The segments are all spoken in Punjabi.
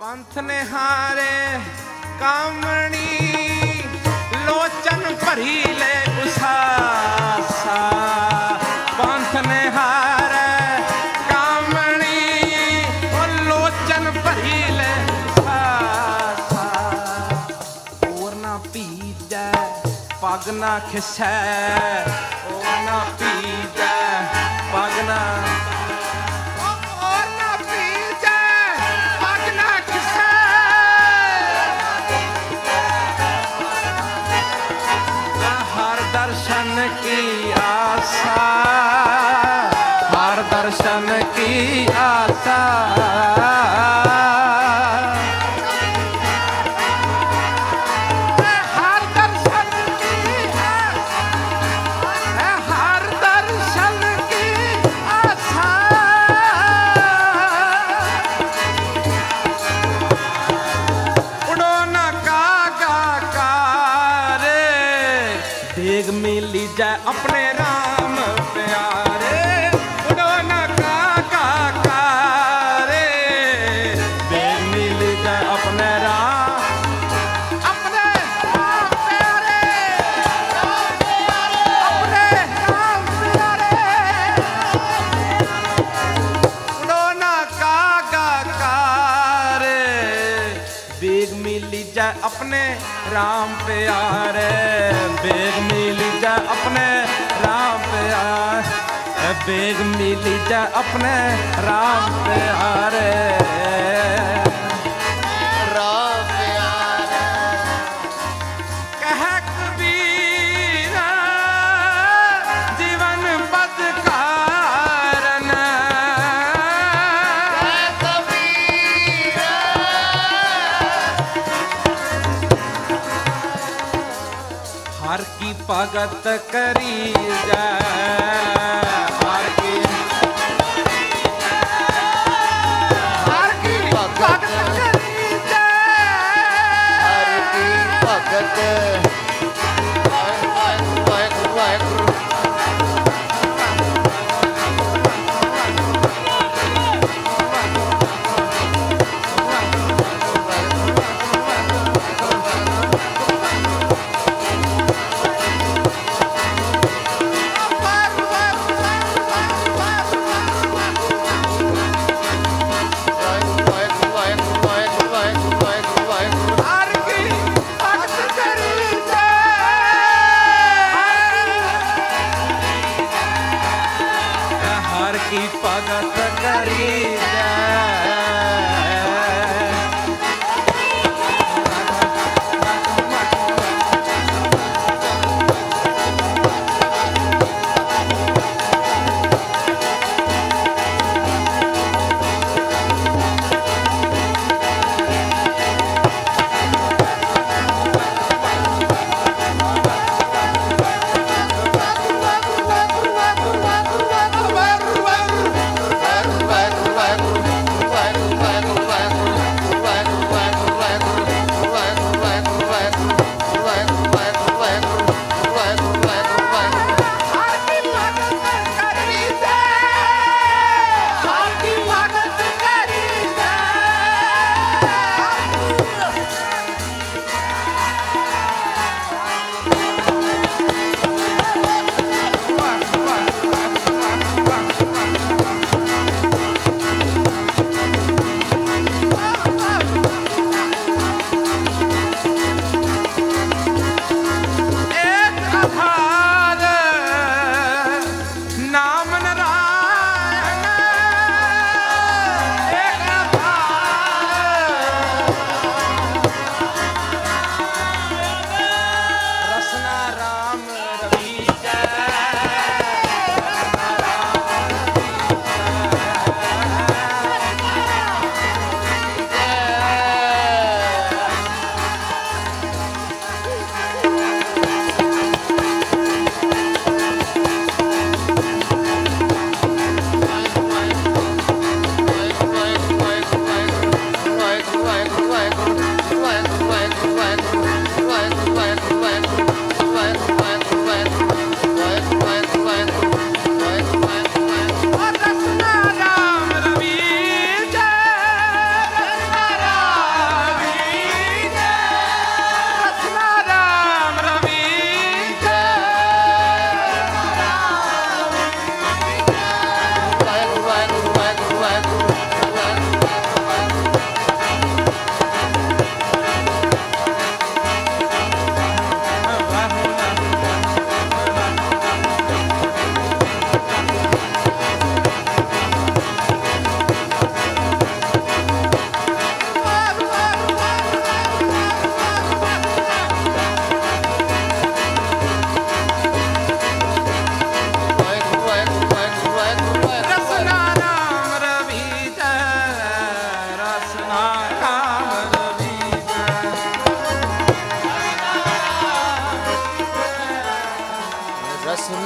ਪੰਥ ਨੇ ਹਾਰੇ ਕਾਮਣੀ, ਲੋਚਨ ਭਰੀ ਲੈ ਉਸਾਸਾ। ਪੰਥ ਨੇ ਹਾਰੇ ਕਾਮਣੀ ਉਹ ਲੋਚਨ ਭਰੀ ਲੈ ਉਸਾਸਾ। ਹੋਰ ਨਾ ਪੀਜੈ ਪਗ ਨਾ ਖਿਸੈ। ਹੋਰ ਨਾ ਪੀਜੈ ਪਗ ਨਾ ਹਰ ਦਰਸ਼ਨ ਕੀ ਆਸਾ? ਹਰ ਦਰਸ਼ਨ ਕੀ अपने ਮਿਲੀ ਆਪਣੇ RAM ਪਿਆਰੇ, ਬੇਗ ਮਿਲੀ ਜਾ ਆਪਣੇ RAM ਪਿਆਰੇ, ਬੇਗ ਮਿਲੀ ਜਾ ਆਪਣੇ RAM ਪਿਆਰੇ। ਭਗਤ ਕਰੀ ਜੈ। ਹਰ ਕੀ ਹਰ ਕੀ ਭਗਤ। и погас загорится.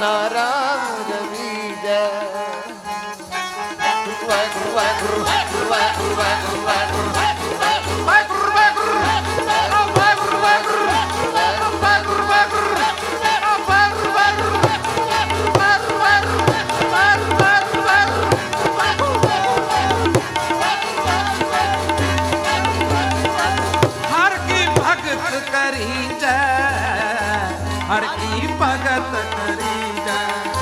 ਨਾਰਾਜ਼ ਵੀਰ ਵਾਹਿਗੁਰੂ ਵਾਹਿਗੁਰੂ ਵਾਹਿਗੁਰੂ ਭਗਤ ਕਰੀ ਜੈ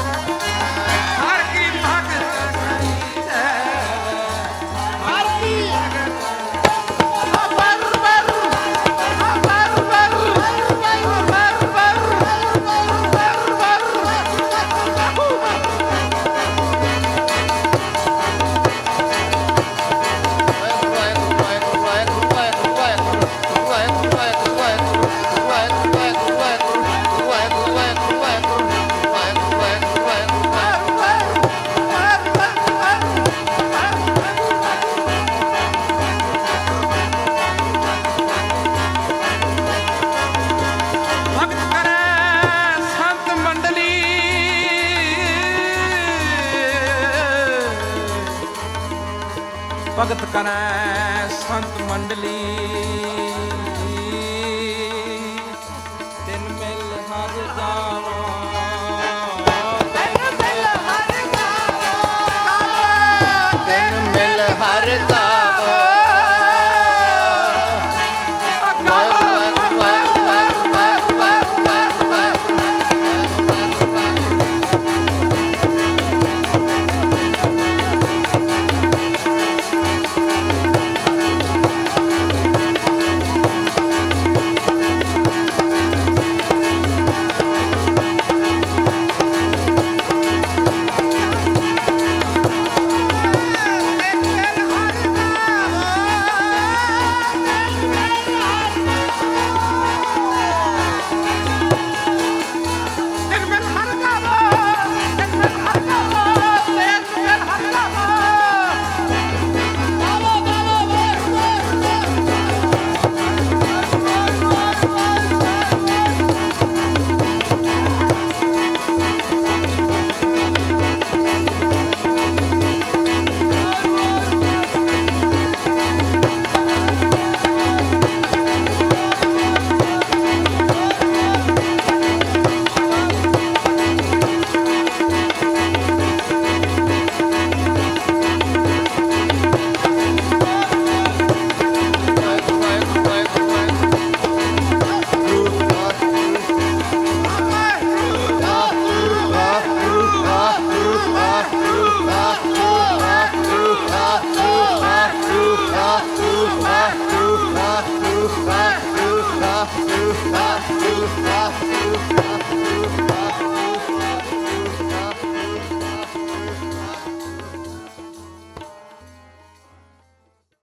ਭਗਤ ਕਰੈ ਸੰਤ ਮੰਡਲੀ।